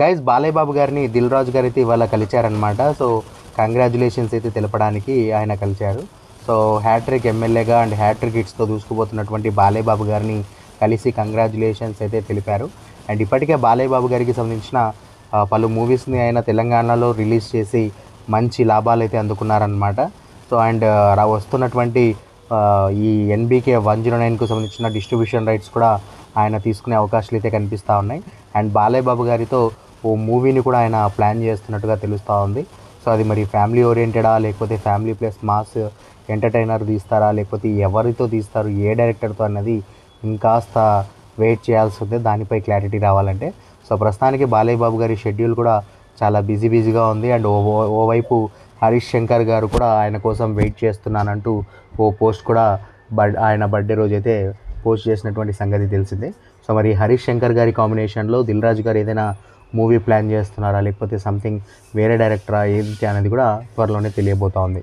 Guys Balayya Babu గారిని దిల్ రాజు గారు అయితే ఇవాళ కలిచారనమాట సో కంగ్రాచులేషన్స్ అయితే తెలపడానికి ఆయన కలిచారు. సో హ్యాట్రిక్ ఎమ్మెల్యేగా అండ్ హ్యాట్రిక్ హిట్స్తో దూసుకుపోతున్నటువంటి బాలయ్య బాబు గారిని కలిసి కంగ్రాచులేషన్స్ అయితే తెలిపారు. అండ్ ఇప్పటికే బాలయ్య బాబు గారికి సంబంధించిన పలు మూవీస్ని ఆయన తెలంగాణలో రిలీజ్ చేసి మంచి లాభాలు అయితే అందుకున్నారనమాట సో అండ్ వస్తున్నటువంటి ఈ ఎన్బీకే వన్ జీరో నైన్కు సంబంధించిన డిస్ట్రిబ్యూషన్ రైట్స్ కూడా ఆయన తీసుకునే అవకాశాలు అయితే కనిపిస్తూ ఉన్నాయి. అండ్ బాలయ్య బాబు గారితో ఓ మూవీని కూడా ఆయన ప్లాన్ చేస్తున్నట్టుగా తెలుస్తూ ఉంది. సో అది మరి ఫ్యామిలీ ఓరియంటెడా లేకపోతే ఫ్యామిలీ ప్లస్ మాస్ ఎంటర్టైనర్ తీస్తారా లేకపోతే ఎవరితో తీస్తారు ఏ డైరెక్టర్తో అన్నది ఇంకాస్త వెయిట్ చేయాల్సి ఉంది. దానిపై క్లారిటీ రావాలంటే. సో ప్రస్తుతానికి బాలయ్య బాబు గారి షెడ్యూల్ కూడా చాలా బిజీ బిజీగా ఉంది. అండ్ ఓ ఓ- ఓవైపు హరీష్ శంకర్ గారు కూడా ఆయన కోసం వెయిట్ చేస్తున్నానంటూ ఓ పోస్ట్ కూడా బడ్ ఆయన బర్త్డే రోజు అయితే పోస్ట్ చేసినటువంటి సంగతి తెలిసిందే. సో మరి హరీష్ శంకర్ గారి కాంబినేషన్లో దిల్ రాజు గారు ఏదైనా మూవీ ప్లాన్ చేస్తున్నారా? లేకపోతే సంథింగ్ వేరే డైరెక్టరా? ఏంటి అనేది కూడా త్వరలోనే తెలియబోతోంది